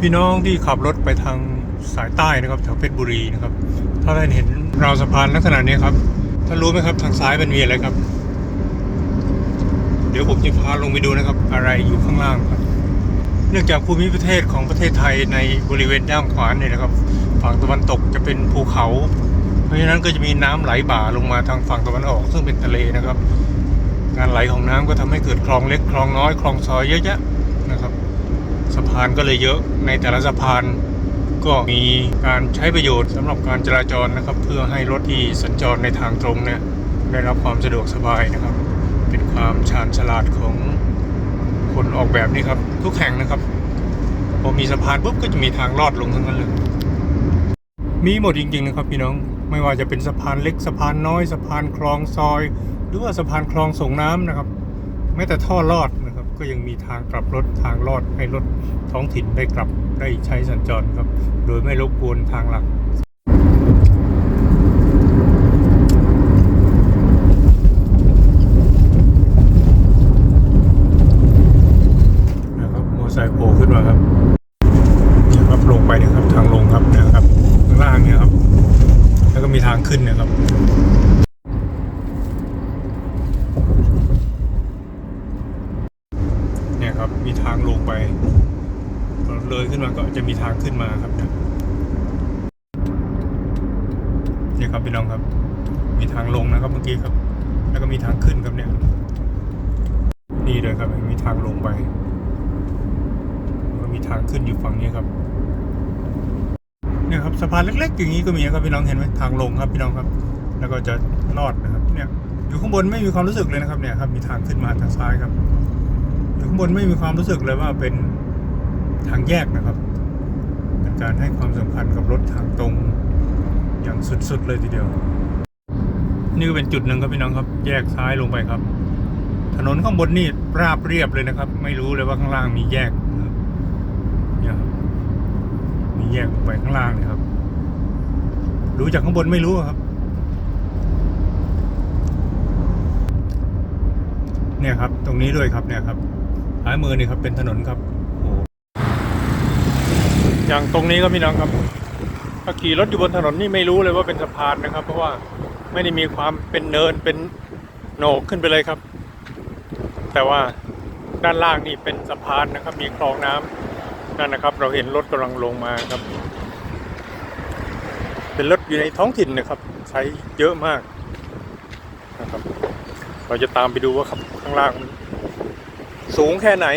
พี่น้องที่ขับรถไปทางสายใต้นะครับแถวเพชรบุรีนะครับ ถ้าท่านเห็นราวสะพานลักษณะนี้ครับท่านรู้ไหมครับทางซ้ายมันมีอะไรครับ เดี๋ยวผมจะพาลงไปดูนะครับ อะไรอยู่ข้างล่างครับ เนื่องจากภูมิประเทศของประเทศไทยในบริเวณด้านขวาเนี่ยนะครับ ฝั่งตะวันตกจะเป็นภูเขา เพราะฉะนั้นก็จะมีน้ำไหลบ่าลงมาทางฝั่งตะวันออก ซึ่งเป็นทะเลนะครับ การไหลของน้ำก็ทำให้เกิดคลองเล็กคลองน้อยคลองซอยเยอะแยะนะครับ สะพานก็เลยเยอะในแต่ละสะพานก็มีการใช้ประโยชน์สำหรับการจราจรนะครับ เพื่อให้รถที่สัญจรในทางตรงเนี่ยได้รับความสะดวกสบายนะครับ เป็นความชาญฉลาดของคนออกแบบนี่ครับ ทุกแห่งนะครับพอมีสะพานปุ๊บก็จะมีทางลอดลงทั้งนั้นเลยมีหมดจริงๆนะครับพี่น้องไม่ว่าจะเป็นสะพานเล็กสะพานน้อยสะพานคลองซอย หรือว่าสะพานคลองส่งน้ำนะครับแม้แต่ท่อลอด ก็ยังมีทางกลับรถทางลอดให้รถท้องถิ่นได้กลับได้ใช้สัญจรครับ โดยไม่รบกวนทางหลักนะครับมอไซค์โผล่ขึ้นมาครับเนี่ยครับลงไปเนี่ยครับทางลงครับนี่ยครับข้างล่างเนี่ยครับ แล้วก็มีทางขึ้นเนะครับ เครับ มีทางลงไป เลยขึ้นมาก็จะมีทางขึ้นมาครับเนี่ยครับพี่น้องครับ มีทางลงนะครับเมื่อกี้ครับ แล้วก็มีทางขึ้นครับเนี่ยนี่เลยครับมีทางลงไปแล้วก็มีทางขึ้นอยู่ฝั่งนี้ครับเนี่ยครับสะพานเล็ก ๆ อย่างนี้ก็มีครับพี่น้องเห็นไหมทางลงครับพี่น้องครับ แล้วก็จะลอดนะครับ เนี่ยอยู่ข้างบนไม่มีความรู้สึกเลยนะครับเนี่ยครับมีทางขึ้นมาทางซ้ายครับ ข้างบนไม่มีความรู้สึกเลยว่าเป็นทางแยกนะครับเป็นการให้ความสำคัญกับรถทางตรงอย่างสุดๆเลยทีเดียว นี่ก็เป็นจุดหนึ่งครับพี่น้องครับ แยกซ้ายลงไปครับ ถนนข้างบนนี่ราบเรียบเลยนะครับ ไม่รู้เลยว่าข้างล่างมีแยกเนี่ยครับมีแยกลงไปข้างล่างนะครับดูจากข้างบนไม่รู้ครับ เนี่ยครับ ตรงนี้ด้วยครับเนี่ยครับ ซ้ายมือนี่ครับเป็นถนนครับอย่างตรงนี้ก็พี่น้องครับถ้าขี่รถอยู่บนถนนนี่ไม่รู้เลยว่าเป็นสะพานนะครับ เพราะว่าไม่ได้มีความเป็นเนินเป็นโหนกขึ้นไปเลยครับ แต่ว่าด้านล่างนี่เป็นสะพานนะครับ มีคลองน้ำนั่นนะครับ เราเห็นรถกำลังลงมาครับ เป็นรถอยู่ในท้องถิ่นนะครับ ใช้เยอะมากนะครับ เราจะตามไปดูว่าครับข้างล่างมัน สูงแค่ไหน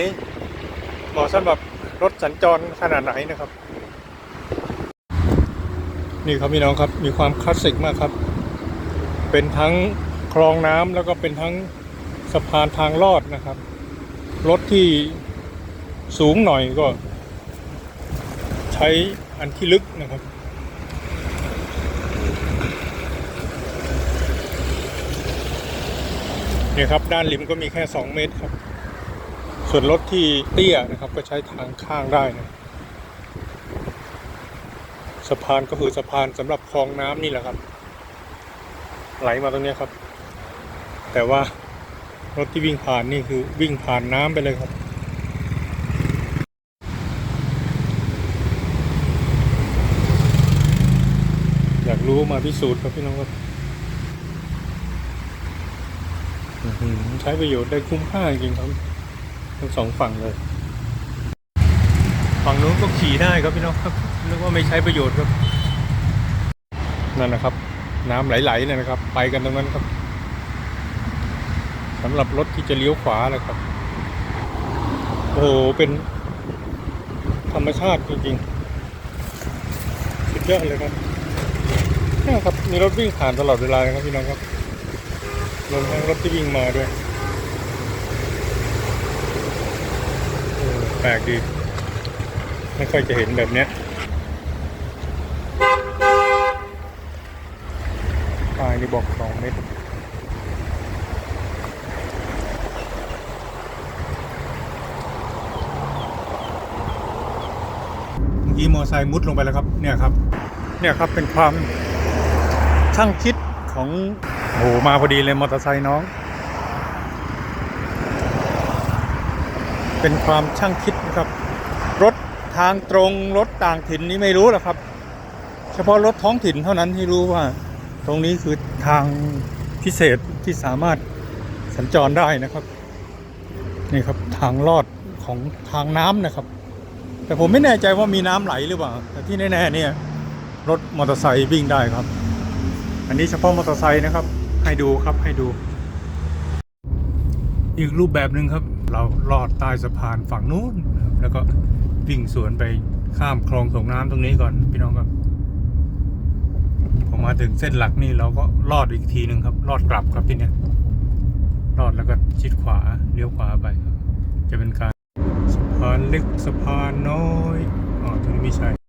เหมาะสำหรับรถสัญจรขนาดไหนนะครับ นี่ครับพี่น้องครับมีความคลาสสิกมากครับ เป็นทั้งคลองน้ำแล้วก็เป็นทั้งสะพานทางลอดนะครับ รถที่สูงหน่อยก็ ใช้อันที่ลึกนะครับเนี่ยครับ ด้านริมก็มีแค่ 2 เมตรครับ ส่วนรถที่เตี้ยนะครับก็ใช้ทางข้างได้นะสะพานก็คือสะพานสำหรับคลองน้ำนี่แหละครับ ไหลมาตรงนี้ครับ แต่ว่ารถที่วิ่งผ่านนี่คือวิ่งผ่านน้ำไปเลยครับอยากรู้มาพิสูจน์ครับพี่น้องครับใช้ประโยชน์ได้คุ้มค่าจริงครับ ทั้งสองฝั่งเลย ฝั่งนู้นก็ขี่ได้ครับพี่น้องครับนึกว่าไม่ใช้ประโยชน์ครับ นั่นนะครับ น้ำไหลๆเนี่ยนะครับ ไปกันตรงนั้นครับสำหรับรถที่จะเลี้ยวขวาเลยครับ โอ้โห เป็นธรรมชาติจริงๆ สุดยอดเลยครับนี่ครับ มีรถวิ่งผ่านตลอดเวลาเลยครับพี่น้องครับรวมทั้งรถที่วิ่งมาด้วยเออ แปลกดี ไม่ค่อยจะเห็นแบบเนี้ยป้ายนี่บอกสองเมตรเมื่อกี้มอไซค์มุดลงไปแล้วครับ เนี่ยครับ เนี่ยครับเป็นความช่างคิดของโอ้โหมาพอดีเลยมอเตอร์ไซค์น้อง เป็นความช่างคิดนะครับ รถทางตรงรถต่างถิ่นนี้ไม่รู้หรอกครับ เฉพาะรถท้องถิ่นเท่านั้นที่รู้ว่า ตรงนี้คือทางพิเศษที่สามารถสัญจรได้นะครับนี่ครับทางลอดของทางน้ำนะครับ แต่ผมไม่แน่ใจว่ามีน้ำไหลหรือเปล่า แต่ที่แน่ๆเนี่ยรถมอเตอร์ไซค์วิ่งได้ครับ อันนี้เฉพาะมอเตอร์ไซค์นะครับ ให้ดูครับให้ดู อีกรูปแบบหนึ่งครับ เราลอดใต้สะพานฝั่งนู้น แล้วก็วิ่งสวนไปข้ามคลองส่งน้ำตรงนี้ก่อนพี่น้องครับพอมาถึงเส้นหลักนี่เราก็ลอดอีกทีหนึ่งครับ ลอดกลับครับที่เนี้ยลอดแล้วก็ชิดขวาเลี้ยวขวาไป จะเป็นการสะพานเล็กสะพานน้อยอ๋อตรงนี้ไม่ใช่